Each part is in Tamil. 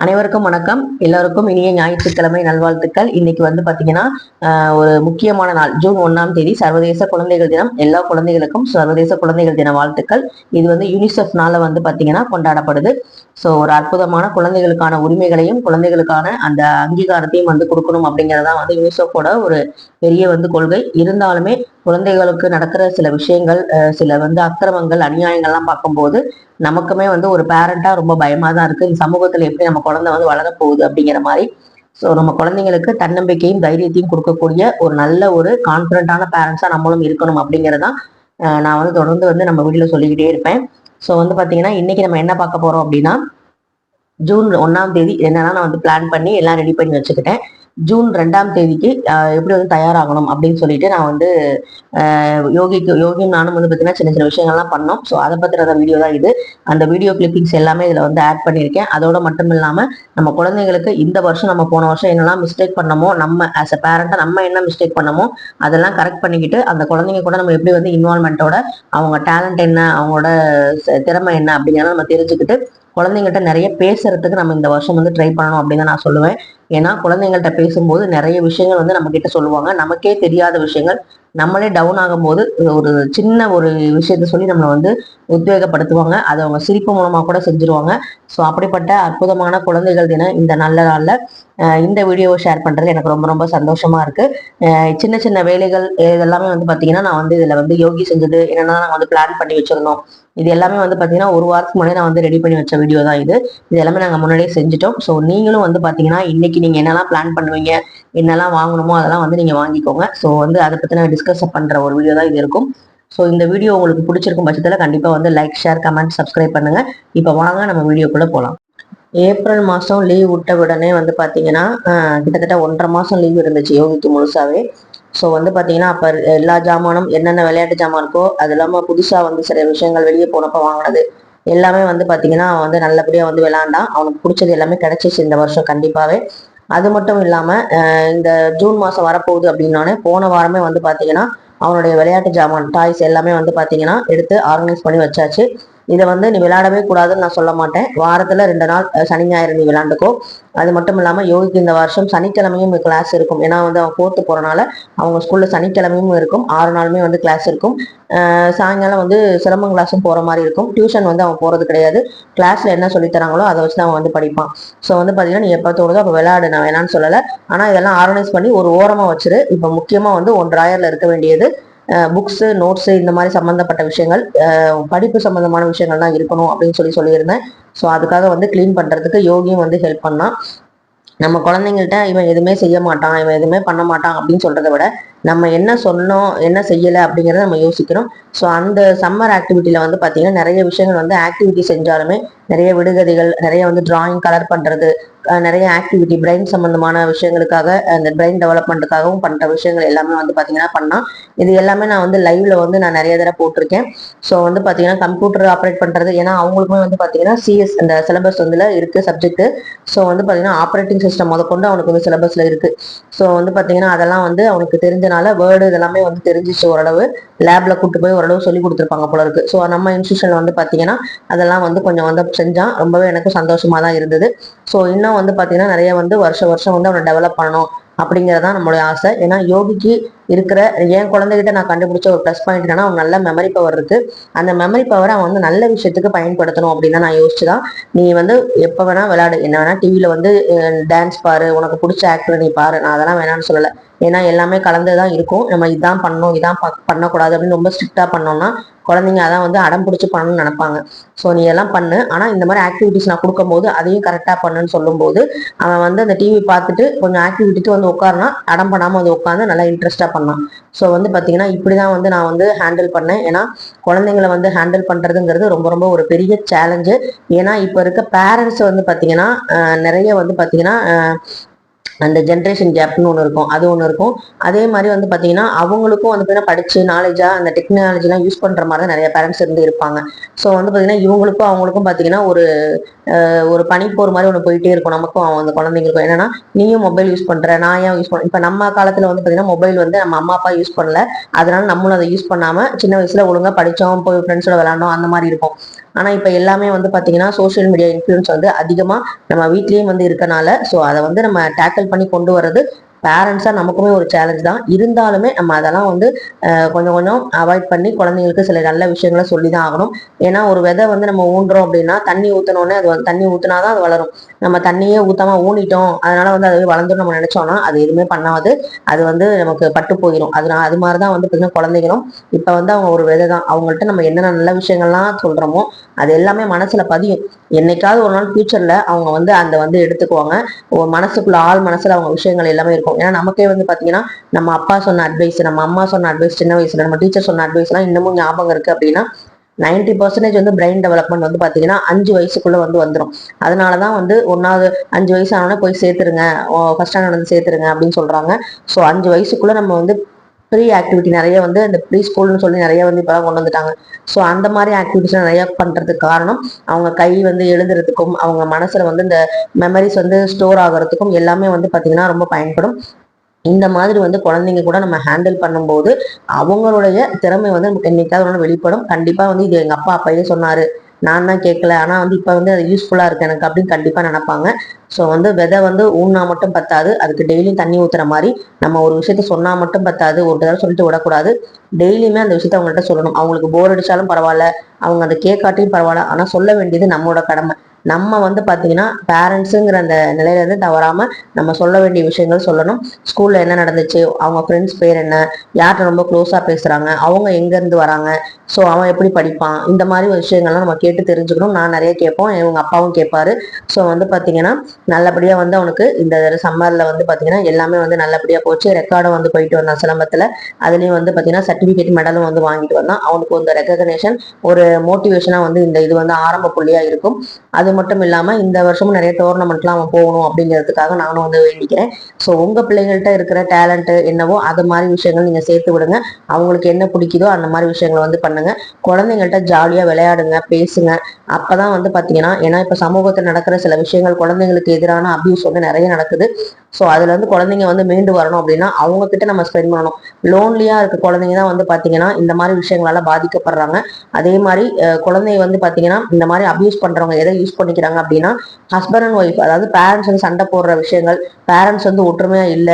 அனைவருக்கும் வணக்கம். எல்லோருக்கும் இனிய ஞாயிற்றுக்கிழமை நல்வாழ்த்துக்கள். இன்னைக்கு வந்து பாத்தீங்கன்னா ஆஹ், ஒரு முக்கியமான நாள். ஜூன் ஒண்ணாம் தேதி சர்வதேச குழந்தைகள் தினம். எல்லா குழந்தைகளுக்கும் சர்வதேச குழந்தைகள் தின வாழ்த்துக்கள். இது வந்து யூனிசெஃப்னால வந்து பாத்தீங்கன்னா கொண்டாடப்படுது. ஸோ ஒரு அற்புதமான குழந்தைகளுக்கான உரிமைகளையும் குழந்தைகளுக்கான அந்த அங்கீகாரத்தையும் வந்து கொடுக்கணும் அப்படிங்கறதா வந்து யூனிசெஃபோட ஒரு பெரிய வந்து கொள்கை. இருந்தாலுமே குழந்தைகளுக்கு நடக்கிற சில விஷயங்கள் சில வந்து அக்கிரமங்கள் அநியாயங்கள்லாம் பார்க்கும்போது நமக்குமே வந்து ஒரு பேரண்டா ரொம்ப பயமா தான் இருக்கு. இந்த சமூகத்துல எப்படி நம்ம குழந்தை வந்து வளர போகுது அப்படிங்கிற மாதிரி. ஸோ நம்ம குழந்தைங்களுக்கு தன்னம்பிக்கையும் தைரியத்தையும் கொடுக்கக்கூடிய ஒரு நல்ல ஒரு கான்ஃபிடண்டான பேரண்ட்ஸாக நம்மளும் இருக்கணும் அப்படிங்கிறதான் நான் வந்து தொடர்ந்து வந்து நம்ம வீட்டில் சொல்லிக்கிட்டே இருப்பேன். ஸோ வந்து பாத்தீங்கன்னா இன்னைக்கு நம்ம என்ன பார்க்க போறோம் அப்படின்னா ஜூன் ஒண்ணாம் தேதி என்னன்னா நான் வந்து பிளான் பண்ணி எல்லாம் ரெடி பண்ணி வச்சுக்கிட்டேன். ஜூன் ரெண்டாம் தேதிக்கு எப்படி வந்து தயாராகணும் அப்படின்னு சொல்லிட்டு நான் வந்து யோகிக்கு யோகியும் நானும் வந்து பார்த்தீங்கன்னா சின்ன சின்ன விஷயங்கள்லாம் பண்ணோம். ஸோ அதை பற்றின வீடியோ தான் இது. அந்த வீடியோ கிளிப்பிங்ஸ் எல்லாமே இதில் வந்து ஆட் பண்ணியிருக்கேன். அதோட மட்டும் இல்லாமல் நம்ம குழந்தைங்களுக்கு இந்த வருஷம் நம்ம போன வருஷம் என்னெல்லாம் மிஸ்டேக் பண்ணமோ நம்ம ஆஸ் அ பேரண்ட்டை நம்ம என்ன மிஸ்டேக் பண்ணமோ அதெல்லாம் கரெக்ட் பண்ணிக்கிட்டு அந்த குழந்தைங்க கூட நம்ம எப்படி வந்து இன்வால்மெண்ட்டோட அவங்க டேலண்ட் என்ன அவங்களோட திறமை என்ன அப்படிங்கிறத நம்ம தெரிஞ்சுக்கிட்டு குழந்தைங்கள்ட்ட நிறைய பேசுறதுக்கு நம்ம இந்த வருஷம் வந்து ட்ரை பண்ணணும் அப்படின்னு தான் நான் சொல்லுவேன். ஏன்னா குழந்தைங்கள்ட்ட பேசும்போது நிறைய விஷயங்கள் வந்து நம்ம கிட்ட சொல்லுவாங்க. நமக்கே தெரியாத விஷயங்கள். நம்மளே டவுன் ஆகும்போது ஒரு சின்ன ஒரு விஷயத்த சொல்லி நம்மளை வந்து உத்வேகப்படுத்துவாங்க. அதை அவங்க சிரிப்பு மூலமாக கூட செஞ்சுருவாங்க. ஸோ அப்படிப்பட்ட அற்புதமான குழந்தைகள் தினம் இந்த நல்ல நாளில் இந்த வீடியோவை ஷேர் பண்ணுறது எனக்கு ரொம்ப ரொம்ப சந்தோஷமாக இருக்குது சின்ன சின்ன வேலைகள் இதெல்லாமே வந்து பார்த்தீங்கன்னா நான் வந்து இதில் வந்து யோகி செஞ்சது என்னென்னா நாங்கள் வந்து பிளான் பண்ணி வச்சிருந்தோம். இது எல்லாமே வந்து பார்த்தீங்கன்னா ஒரு வாரத்துக்கு முன்னாடி நான் வந்து ரெடி பண்ணி வச்ச வீடியோ தான் இது. இது எல்லாமே நாங்கள் முன்னாடியே செஞ்சுட்டோம். ஸோ நீங்களும் வந்து பார்த்தீங்கன்னா இன்னைக்கு நீங்கள் என்னெல்லாம் பிளான் பண்ணுவீங்க என்னெல்லாம் வாங்கணுமோ அதெல்லாம் வந்து நீங்கள் வாங்கிக்கோங்க. ஸோ வந்து அதை பற்றின டிஸ்கஸ் பண்ற ஒரு வீடியோ தான் இது இருக்கும். ஸோ இந்த வீடியோ உங்களுக்கு பிடிச்சிருக்கும் பட்சத்தில் கண்டிப்பாக வந்து லைக் ஷேர் கமெண்ட் சப்ஸ்கிரைப் பண்ணுங்க. இப்போ வாங்க நம்ம வீடியோக்குள்ளே போலாம். ஏப்ரல் மாதம் லீவ் விட்ட உடனே வந்து பார்த்தீங்கன்னா கிட்டத்தட்ட ஒன்றரை மாதம் லீவ் இருந்துச்சு யோகிக்கு முழுசாவே. ஸோ வந்து பார்த்தீங்கன்னா அப்போ எல்லா ஜாமானும் என்னென்ன விளையாட்டு ஜாமான் இருக்கோ அது இல்லாமல் புதுசாக வந்து சில விஷயங்கள் வெளியே போனப்போ வாங்கினது. எல்லாமே வந்து பார்த்தீங்கன்னா அவன் வந்து நல்லபடியாக வந்து விளாண்டான். அவனுக்கு பிடிச்சது எல்லாமே கிடைச்சிச்சு இந்த வருஷம் கண்டிப்பாகவே அது மட்டும் இல்லாமல் இந்த ஜூன் மாதம் வரப்போகுது அப்படின்னோடனே போன வாரமே வந்து பார்த்தீங்கன்னா அவனுடைய விளையாட்டு ஜாமான் டாய்ஸ் எல்லாமே வந்து பார்த்தீங்கன்னா எடுத்து ஆர்கனைஸ் பண்ணி வச்சாச்சு. இதை வந்து நீ விளையாடவே கூடாதுன்னு நான் சொல்ல மாட்டேன். வாரத்தில் ரெண்டு நாள் சனி ஞாயிறு நீ விளையாண்டுக்கோ. அது மட்டும் இல்லாமல் யோகிக்கு இந்த வருஷம் சனிக்கிழமையும் கிளாஸ் இருக்கும். ஏன்னா வந்து அவன் ஃபோர்த்து போகிறனால அவங்க ஸ்கூலில் சனிக்கிழமையும் இருக்கும். ஆறு நாளுமே வந்து கிளாஸ் இருக்கும். சாயங்காலம் வந்து சிரமம் கிளாஸும் போகிற மாதிரி இருக்கும். டியூஷன் வந்து அவன் போகிறது கிடையாது. கிளாஸில் என்ன சொல்லித்தராங்களோ அதை வச்சு தான் அவன் வந்து படிப்பான். ஸோ வந்து பார்த்தீங்கன்னா நீ எப்போ தோணுதோ அப்போ விளையாடு. நான் வேணான்னு சொல்லலை. ஆனால் இதெல்லாம் ஆர்கனைஸ் பண்ணி ஒரு ஓரமாக வச்சிரு. இப்போ முக்கியமாக வந்து ஒன் இருக்க வேண்டியது. புக்ஸு நோட்ஸு இந்த மாதிரி சம்மந்தப்பட்ட விஷயங்கள் படிப்பு சம்மந்தமான விஷயங்கள் தான் இருக்கணும் அப்படின்னு சொல்லி சொல்லியிருந்தேன். ஸோ அதுக்காக வந்து க்ளீன் பண்ணுறதுக்கு யோகியும் வந்து ஹெல்ப் பண்ணான். நம்ம குழந்தைங்கள்ட்ட இவன் எதுவுமே செய்ய மாட்டான் இவன் எதுவுமே பண்ண மாட்டான் அப்படின்னு சொல்கிறத விட நம்ம என்ன சொன்னோம் என்ன செய்யலை அப்படிங்கிறத நம்ம யோசிக்கிறோம். ஸோ அந்த சம்மர் ஆக்டிவிட்டியில் வந்து பார்த்தீங்கன்னா நிறைய விஷயங்கள் வந்து ஆக்டிவிட்டி செஞ்சாலுமே நிறைய விடுகதைகள் நிறைய வந்து டிராயிங் கலர் பண்ணுறது நிறைய ஆக்டிவிட்டி பிரெயின் சம்மந்தமான விஷயங்களுக்காக அந்த பிரெயின் டெவலப்மெண்ட்டுக்காகவும் பண்ணுற விஷயங்கள் எல்லாமே வந்து பார்த்தீங்கன்னா பண்ணால் இது எல்லாமே நான் வந்து லைவ்ல வந்து நான் நிறைய தடவை போட்டிருக்கேன். ஸோ வந்து பார்த்தீங்கன்னா கம்ப்யூட்டர் ஆப்ரேட் பண்ணுறது ஏன்னா அவங்களுக்குமே வந்து பார்த்தீங்கன்னா சிஎஸ் அந்த சிலபஸ் வந்து இருக்குது சப்ஜெக்ட் ஸோ வந்து பார்த்தீங்கன்னா ஆப்ரேட்டிங் சிஸ்டம் முதற்கொண்டு அவனுக்கு வந்து சிலபஸில் இருக்குது ஸோ வந்து பார்த்தீங்கன்னா அதெல்லாம் வந்து அவனுக்கு தெரிஞ்ச தெரிஞ்சனால வேர்டு இதெல்லாமே வந்து தெரிஞ்சிச்சு ஓரளவு. லேப்ல கூட்டு போய் ஓரளவு சொல்லி கொடுத்துருப்பாங்க போல இருக்கு. ஸோ நம்ம இன்ஸ்டியூஷன்ல வந்து பார்த்தீங்கன்னா அதெல்லாம் வந்து கொஞ்சம் வந்து செஞ்சான் ரொம்பவே எனக்கு சந்தோஷமா தான் இருந்தது. ஸோ இன்னும் வந்து பார்த்தீங்கன்னா நிறைய வந்து வருஷம் வருஷம் வந்து அவனை டெவலப் பண்ணணும் அப்படிங்கறதான் நம்மளுடைய ஆசை. ஏன்னா யோகிக்கு இருக்கிற என் குழந்தைகிட்ட நான் கண்டுபிடிச்ச ஒரு ப்ளஸ் பாயிண்ட் என்னன்னா அவன் நல்ல மெமரி பவர் இருக்கு. அந்த மெமரி பவரை அவன் வந்து நல்ல விஷயத்துக்கு பயன்படுத்தணும் அப்படின்னு நான் யோசிச்சுதான். நீ வந்து எப்போ வேணா விளையாடு. என்ன வேணா டிவியில வந்து டான்ஸ் பாரு. உனக்கு பிடிச்ச ஆக்டர் நீ பாரு. நான் அதெல்லாம் வேணாம்னு சொல்லலை. ஏன்னா எல்லாமே கலந்து தான் இருக்கும். நம்ம இதான் பண்ணணும் இதான் பண்ணக்கூடாது அப்படின்னு ரொம்ப ஸ்ட்ரிக்டாக பண்ணோம்னா குழந்தைங்க அதான் வந்து அடம் பிடிச்சி பண்ணணும்னு நினைப்பாங்க. ஸோ நீ எல்லாம் பண்ணு. ஆனால் இந்த மாதிரி ஆக்டிவிட்டிஸ் நான் கொடுக்கும்போது அதையும் கரெக்டாக பண்ணுன்னு சொல்லும்போது அவன் வந்து அந்த டிவி பார்த்துட்டு கொஞ்சம் ஆக்டிவிட்டிக்கு வந்து உட்காரனா அடம் பண்ணாமல் வந்து உட்காந்து நல்லா இன்ட்ரெஸ்டாக பண்ணான். ஸோ வந்து பார்த்திங்கன்னா இப்படி தான் வந்து நான் வந்து ஹேண்டில் பண்ணேன். ஏன்னா குழந்தைங்களை வந்து ஹேண்டில் பண்ணுறதுங்கிறது ரொம்ப ரொம்ப ஒரு பெரிய சேலஞ்சு ஏன்னா இப்போ இருக்க பேரண்ட்ஸ் வந்து பார்த்தீங்கன்னா நிறைய வந்து பார்த்தீங்கன்னா அந்த ஜென்ரேஷன் கேப்னு ஒன்று இருக்கும். அது ஒன்று இருக்கும். அதே மாதிரி வந்து பார்த்தீங்கன்னா அவங்களுக்கும் வந்து பார்த்தீங்கன்னா படிச்சு நாலேஜாக அந்த டெக்னாலஜிலாம் யூஸ் பண்ணுற மாதிரி தான் நிறைய பேரண்ட்ஸ் இருந்து இருப்பாங்க. ஸோ வந்து பார்த்தீங்கன்னா இவங்களுக்கும் அவங்களுக்கும் பார்த்தீங்கன்னா ஒரு ஒரு பனிப்போர் மாதிரி ஒன்று போயிட்டே இருக்கும். நமக்கும் அந்த குழந்தைங்களுக்கும். என்னன்னா நீயும் மொபைல் யூஸ் பண்ற நான் ஏன் யூஸ் பண்ண இப்போ நம்ம காலத்தில் வந்து பார்த்தீங்கன்னா மொபைல் வந்து நம்ம அம்மா அப்பா யூஸ் பண்ணல. அதனால நம்மளும் அதை யூஸ் பண்ணாமல் சின்ன வயசில் ஒழுங்கா படித்தோம் போய் ஃப்ரெண்ட்ஸோட விளாண்டோம் அந்த மாதிரி இருக்கும். ஆனா இப்போ எல்லாமே வந்து பார்த்தீங்கன்னா சோஷியல் மீடியா இன்ஃப்ளூயன்ஸ் வந்து அதிகமாக நம்ம வீட்லேயும் வந்து இருக்கனால ஸோ அதை வந்து நம்ம டேக்கிள் பண்ணி கொண்டு வர்றது பேரண்ட்ஸாக நமக்குமே ஒரு சேலஞ்ச் தான். இருந்தாலுமே நம்ம அதெல்லாம் வந்து கொஞ்சம் கொஞ்சம் அவாய்ட் பண்ணி குழந்தைங்களுக்கு சில நல்ல விஷயங்களை சொல்லி தான் ஆகணும். ஏன்னா ஒரு விதை வந்து நம்ம ஊன்றோம் அப்படின்னா தண்ணி ஊற்றினோடனே அது வந்து தண்ணி ஊற்றினாதான் அது வளரும். நம்ம தண்ணியே ஊற்றாம ஊனிட்டோம் அதனால வந்து அது வளர்ந்துடும் நம்ம நினைச்சோம்னா அது எதுவுமே பண்ணாது. அது வந்து நமக்கு பட்டு போயிடும் நான் அது மாதிரி தான் வந்து பார்த்தீங்கன்னா குழந்தைகளும் இப்போ வந்து அவங்க ஒரு விதை தான். அவங்கள்ட்ட நம்ம என்னென்ன நல்ல விஷயங்கள்லாம் சொல்கிறோமோ அது எல்லாமே மனசில் பதியும். என்னைக்காவது ஒரு நாள் ஃபியூச்சரில் அவங்க வந்து அந்த வந்து எடுத்துக்குவாங்க. ஒரு மனசுக்குள்ள ஆள் மனசில் அவங்க விஷயங்கள் எல்லாமே இருக்கும். ஏன்னா நமக்கே வந்து பாத்தீங்கன்னா நம்ம அப்பா சொன்ன அட்வைஸ் நம்ம அம்மா சொன்ன அட்வைஸ் சின்ன வயசுல நம்ம டீச்சர் சொன்ன அட்வைஸ் எல்லாம் இன்னமும் ஞாபகம் இருக்கு அப்படின்னா நைன்டி பர்சன்டேஜ் வந்து பிரெயின் டெவலப்மெண்ட் வந்து பாத்தீங்கன்னா அஞ்சு வயசுக்குள்ள வந்து வந்துடும் அதனாலதான் வந்து ஒன்னாவது அஞ்சு வயசு ஆனோடனே போய் சேர்த்துருங்க. ஃபர்ஸ்ட் ஸ்டாண்டர்ட் வந்து சேர்த்துருங்க அப்படின்னு சொல்றாங்க. ஸோ அஞ்சு வயசுக்குள்ள நம்ம வந்து ப்ரீ ஆக்டிவிட்டி நிறைய வந்து இந்த ப்ரீ ஸ்கூல்னு சொல்லி நிறைய வந்து இப்போலாம் கொண்டு வந்துட்டாங்க. ஸோ அந்த மாதிரி ஆக்டிவிட்டிஸ் நிறைய பண்ணுறதுக்கு காரணம் அவங்க கை வந்து எழுதுறதுக்கும் அவங்க மனசில் வந்து இந்த மெமரிஸ் வந்து ஸ்டோர் ஆகுறதுக்கும் எல்லாமே வந்து பார்த்திங்கன்னா ரொம்ப பயன்படும். இந்த மாதிரி வந்து குழந்தைங்க கூட நம்ம ஹேண்டில் பண்ணும்போது அவங்களுடைய திறமை வந்து நமக்கு என்னைக்காவது வெளிப்படும். கண்டிப்பாக வந்து இது எங்கள் அப்பா அப்பையே சொன்னார். நான் தான் கேட்கல ஆனால் வந்து இப்போ வந்து அது யூஸ்ஃபுல்லாக இருக்குது எனக்கு அப்படின்னு கண்டிப்பாக நினைப்பாங்க. ஸோ வந்து விதை வந்து ஊன்னா மட்டும் பத்தாது. அதுக்கு டெய்லியும் தண்ணி ஊற்றுற மாதிரி நம்ம ஒரு விஷயத்த சொன்னால் மட்டும் பத்தாது. ஒரு தடவை சொல்லிட்டு விடக்கூடாது. டெய்லியுமே அந்த விஷயத்த அவங்கள்ட்ட சொல்லணும். அவங்களுக்கு போர் அடித்தாலும் பரவாயில்ல. அவங்க அதை கேட்காட்டியும் பரவாயில்ல. ஆனால் சொல்ல வேண்டியது நம்மளோட கடமை. நம்ம வந்து பார்த்தீங்கன்னா பேரண்ட்ஸுங்கிற அந்த நிலையிலேருந்து தவறாமல் நம்ம சொல்ல வேண்டிய விஷயங்கள் சொல்லணும். ஸ்கூலில் என்ன நடந்துச்சு? அவங்க ஃப்ரெண்ட்ஸ் பேர் என்ன? யார்கிட்ட ரொம்ப க்ளோஸாக பேசுகிறாங்க அவங்க எங்கேருந்து வராங்க? ஸோ அவன் எப்படி படிப்பான்? இந்த மாதிரி ஒரு விஷயங்கள்லாம் நம்ம கேட்டு தெரிஞ்சுக்கணும். நான் நிறைய கேட்போம் இவங்க அப்பாவும் கேட்பாரு. ஸோ வந்து பார்த்தீங்கன்னா நல்லபடியாக வந்து அவனுக்கு இந்த சம்மரில் வந்து பார்த்தீங்கன்னா எல்லாமே வந்து நல்லபடியாக போச்சு. ரெக்கார்டும் வந்து போயிட்டு வந்தான் சிலம்பத்தில். அதுலேயும் வந்து பார்த்தீங்கன்னா சர்டிஃபிகேட் மெடலும் வந்து வாங்கிட்டு வந்தான். அவனுக்கு வந்து ரெக்கக்னேஷன் ஒரு மோட்டிவேஷனாக வந்து இந்த இது வந்து ஆரம்ப புள்ளியாக இருக்கும். அது அது மட்டும் இல்லாமல் இந்த வருஷமும் நிறைய டோர்னமெண்ட்லாம் அவன் போகணும் அப்படிங்கிறதுக்காக நானும் வந்து வேண்டிக்கிறேன். ஸோ உங்க பிள்ளைங்கள்ட்ட இருக்கிற டேலண்ட் என்னவோ அது மாதிரி விஷயங்கள் நீங்க சேர்த்து விடுங்க. அவங்களுக்கு என்ன பிடிக்குதோ அந்த மாதிரி விஷயங்களை வந்து பண்ணுங்க. குழந்தைங்கள்ட்ட ஜாலியா விளையாடுங்க பேசுங்க. அப்பதான் வந்து பார்த்தீங்கன்னா ஏன்னா இப்போ சமூகத்தில் நடக்கிற சில விஷயங்கள் குழந்தைங்களுக்கு எதிரான அபியூஸ் வந்து நிறைய நடக்குது. ஸோ அதுல வந்து குழந்தைங்க வந்து மீண்டு வரணும் அப்படின்னா அவங்க கிட்ட நம்ம ஸ்பெண்ட் பண்ணணும். லோன்லியா இருக்க குழந்தைங்க தான் வந்து பார்த்தீங்கன்னா இந்த மாதிரி விஷயங்களால பாதிக்கப்படுறாங்க. அதே மாதிரி அஹ், குழந்தைங்க வந்து பார்த்தீங்கன்னா இந்த மாதிரி அபியூஸ் பண்றவங்க எதை யூஸ் பண்ணிக்கிறாங்க அப்படின்னா ஹஸ்பண்ட் அண்ட் ஒய்ஃப் அதாவது பேரண்ட்ஸ் வந்து சண்டை போடுற விஷயங்கள் பேரண்ட்ஸ் வந்து ஒற்றுமையா இல்ல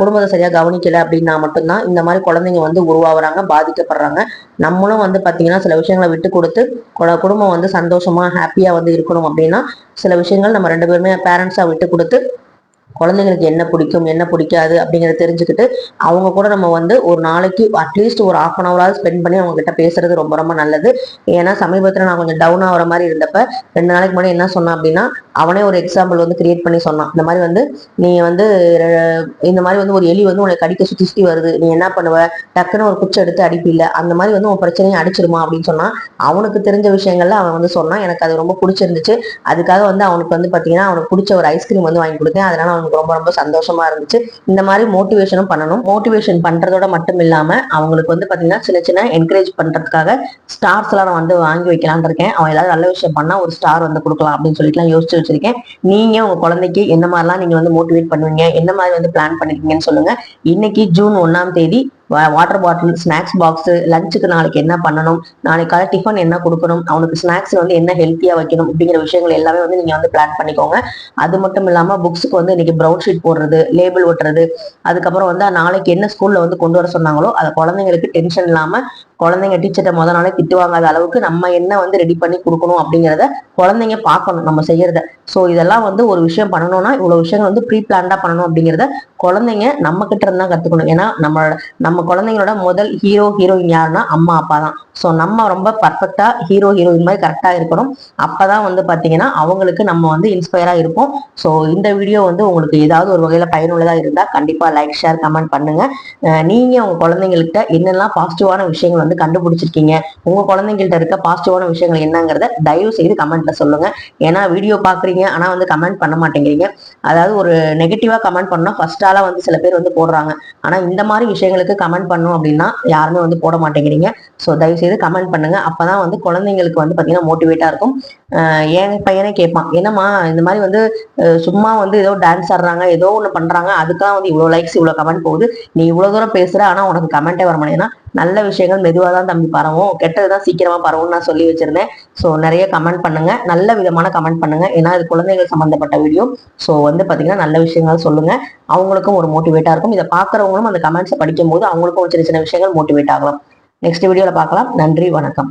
குடும்பத்தை சரியா கவனிக்கல அப்படின்னா மட்டும்தான் இந்த மாதிரி குழந்தைங்க வந்து உருவாகுறாங்க பாதிக்கப்படுறாங்க. நம்மளும் வந்து பாத்தீங்கன்னா சில விஷயங்களை விட்டு கொடுத்து குடும்பம் வந்து சந்தோஷமா ஹாப்பியா வந்து இருக்கணும் அப்படின்னா சில விஷயங்கள் நம்ம ரெண்டு பேருமே பேரண்ட்ஸா விட்டு கொடுத்து குழந்தைங்களுக்கு என்ன பிடிக்கும் என்ன பிடிக்காது அப்படிங்கிறத தெரிஞ்சுக்கிட்டு அவங்க கூட நம்ம வந்து ஒரு நாளைக்கு அட்லீஸ்ட் ஒரு ஹாஃப் அன் ஹவராவது ஸ்பெண்ட் பண்ணி அவங்க கிட்ட பேசுறது ரொம்ப ரொம்ப நல்லது. ஏன்னா சமீபத்தில் நான் கொஞ்சம் டவுன் ஆகிற மாதிரி இருந்தப்ப ரெண்டு நாளைக்கு முன்னாடி என்ன சொன்னான் அப்படின்னா அவனே ஒரு எக்ஸாம்பிள் வந்து கிரியேட் பண்ணி சொன்னான். இந்த மாதிரி வந்து நீ வந்து இந்த மாதிரி வந்து ஒரு எலி வந்து உனக்கு கடிக்க சுத்தி சுத்தி வருது. நீ என்ன பண்ணுவ? டக்குன்னு ஒரு குச்சி எடுத்து அடிப்பில்ல. அந்த மாதிரி வந்து உன் பிரச்சனையை அடிச்சிருமா அப்படின்னு சொன்னா அவனுக்கு தெரிஞ்ச விஷயங்கள்ல அவன் வந்து சொன்னான் எனக்கு அது ரொம்ப பிடிச்சிருந்துச்சு. அதுக்காக வந்து அவனுக்கு வந்து பாத்தீங்கன்னா அவனுக்கு பிடிச்ச ஒரு ஐஸ்கிரீம் வந்து வாங்கி கொடுத்தேன். அதனால அவனுக்கு ரொம்ப ரொம்ப சந்தோஷமா இருந்துச்சு. இந்த மாதிரி மோட்டிவேஷனும் பண்ணணும். மோட்டிவேஷன் பண்றதோட மட்டும் இல்லாம அவங்களுக்கு வந்து பாத்தீங்கன்னா சின்ன சின்ன என்கரேஜ் பண்றதுக்காக ஸ்டார்ஸ் எல்லாம் நான் வந்து வாங்கி வைக்கலாம்னு இருக்கேன். அவன் ஏதாவது நல்ல விஷயம் பண்ணா ஒரு ஸ்டார் வந்து கொடுக்கலாம் அப்படின்னு சொல்லிட்டுலாம் யோசிச்சு வச்சிருக்கேன். நீங்க உங்க குழந்தைக்கு என்ன மாதிரிலாம் நீங்க வந்து மோட்டிவேட் பண்ணுவீங்க? என்ன மாதிரி வந்து பிளான் பண்ணிருக்கீங்கன்னு சொல்லுங்க. இன்னைக்கு ஜூன் ஒன்னாம் தேதி வாட்டர் பாட்டில் ஸ்நாக்ஸ் பாக்ஸ் லஞ்சுக்கு நாளைக்கு என்ன பண்ணணும்? நாளைக்கு காலை டிஃபன் என்ன கொடுக்கணும்? அவனுக்கு ஸ்நாக்ஸ் வந்து என்ன ஹெல்த்தியா வைக்கணும்? அப்படிங்கிற விஷயங்கள் எல்லாமே வந்து நீங்க வந்து பிளான் பண்ணிக்கோங்க. அது மட்டும் இல்லாம புக்ஸுக்கு வந்து இன்னைக்கு ப்ரௌன் ஷீட் போடுறது லேபிள் ஒட்டுறது அதுக்கப்புறம் வந்து நாளைக்கு என்ன ஸ்கூல்ல வந்து கொண்டு வர சொன்னாங்களோ அதை குழந்தைங்களுக்கு டென்ஷன் இல்லாம குழந்தைங்க டீச்சர்ட்ட முத நாளே திட்டு வாங்காத அளவுக்கு நம்ம என்ன வந்து ரெடி பண்ணி கொடுக்கணும் அப்படிங்கிறத குழந்தைங்க பார்க்கணும். நம்ம செய்யறத. ஸோ இதெல்லாம் வந்து ஒரு விஷயம் பண்ணணும்னா இவ்வளோ விஷயங்கள் வந்து ப்ரீ பிளான்டா பண்ணணும் அப்படிங்கிறத குழந்தைங்க நம்ம கிட்ட இருந்தா கத்துக்கணும். ஏன்னா நம்மளோட நம்ம குழந்தைங்களோட முதல் ஹீரோ ஹீரோயின் யாருன்னா அம்மா அப்பா தான். ஸோ நம்ம ரொம்ப பர்ஃபெக்டா ஹீரோ ஹீரோயின் மாதிரி கரெக்டா இருக்கணும். அப்பதான் வந்து பாத்தீங்கன்னா அவங்களுக்கு நம்ம வந்து இன்ஸ்பயரா இருப்போம். ஸோ இந்த வீடியோ வந்து உங்களுக்கு ஏதாவது ஒரு வகையில பயனுள்ளதா இருந்தா கண்டிப்பா லைக் ஷேர் கமெண்ட் பண்ணுங்க. நீங்கள் நீங்க உங்க குழந்தைங்கள்ட்ட என்னெல்லாம் பாசிட்டிவான விஷயங்கள் வந்து கண்டுபிடிச்சிருக்கீங்க. உங்க குழந்தைங்கள்ட்ட இருக்க பாசிட்டிவான விஷயங்கள் என்னங்கிறத தயவு செய்து கமெண்ட்ல சொல்லுங்க. ஏன்னா வீடியோ பாக்குறீங்க ஆனா வந்து கமெண்ட் பண்ண மாட்டேங்கிறீங்க. அதாவது ஒரு நெகட்டிவா கமெண்ட் பண்ணா ஃபர்ஸ்ட் ஆளா வந்து சில பேர் வந்து போடுறாங்க. ஆனா இந்த மாதிரி விஷயங்களுக்கு கமெண்ட் பண்ணும் அப்படின்னா யாருமே வந்து போட மாட்டேங்கிறீங்க. ஸோ தயவு செய்து கமெண்ட் பண்ணுங்க. அப்பதான் வந்து குழந்தைங்களுக்கு வந்து பாத்தீங்கன்னா மோட்டிவேட்டா இருக்கும். என் பையனே கேட்பான் என்னம்மா இந்த மாதிரி வந்து சும்மா வந்து ஏதோ டான்ஸ் ஆடுறாங்க ஏதோ ஒண்ணு பண்றாங்க. அதுக்காக வந்து இவ்வளவு லைக்ஸ் இவ்வளவு கமெண்ட் போகுது. நீ இவ்வளவு தூரம் பேசுற ஆனா உனக்கு கமெண்டே வர மாட்டேன்னா நல்ல விஷயங்கள் மெதுவாக தான் தம்பி பரவும். கெட்டது தான் சீக்கிரமா பரவும் நான் சொல்லி வச்சிருந்தேன். ஸோ நிறைய கமெண்ட் பண்ணுங்க. நல்ல விதமான கமெண்ட் பண்ணுங்க. ஏன்னா இது குழந்தைகள் சம்பந்தப்பட்ட வீடியோ ஸோ வந்து பாத்தீங்கன்னா நல்ல விஷயங்கள் சொல்லுங்க. அவங்களுக்கும் ஒரு மோட்டிவேட்டா இருக்கும். இதை பாக்குறவங்களும் அந்த கமெண்ட்ஸை படிக்கும் போது அவங்களுக்கும் ஒரு சின்ன சின்ன விஷயங்கள் மோட்டிவேட் ஆகலாம். நெக்ஸ்ட் வீடியோவில் பார்க்கலாம் நன்றி வணக்கம்.